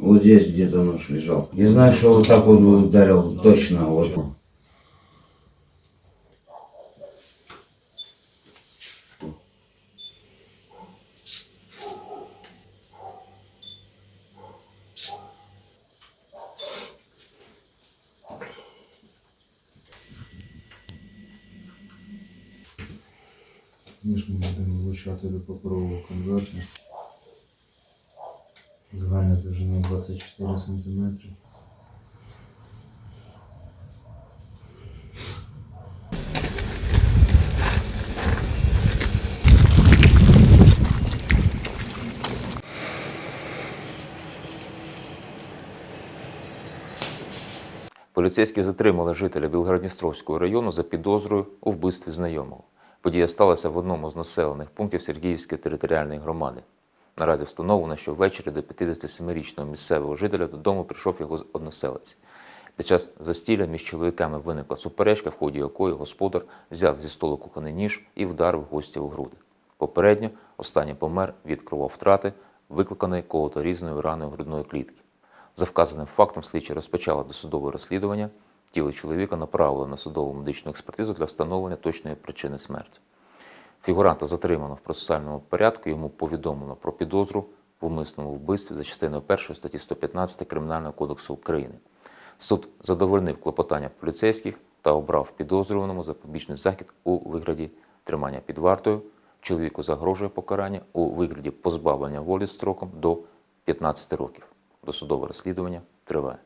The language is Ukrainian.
Вот здесь где-то нож лежал. Я знаю, что вот так вот ударил точно. Вот. Ніж ми будемо влучати до паперового конверту. Загальна довжина 24 см. Поліцейські затримали жителя Білгородністровського району за підозрою у вбивстві знайомого. Подія сталася в одному з населених пунктів Сергіївської територіальної громади. Наразі встановлено, що ввечері до 57-річного місцевого жителя додому прийшов його односелець. Під час застілля між чоловіками виникла суперечка, в ході якої господар взяв зі столу кухонний ніж і вдарив гостя у груди. Попередньо останній помер від крововтрати, викликаної колоторізною раною грудної клітки. За вказаним фактом слідчі розпочали досудове розслідування. Тіло чоловіка направили на судову медичну експертизу для встановлення точної причини смерті. Фігуранта затримано в процесуальному порядку. Йому повідомлено про підозру в умисному вбивстві за частиною 1 статті 115 Кримінального кодексу України. Суд задовольнив клопотання поліцейських та обрав підозрюваному запобіжний захід у вигляді тримання під вартою. Чоловіку загрожує покарання у вигляді позбавлення волі строком до 15 років. Досудове розслідування триває.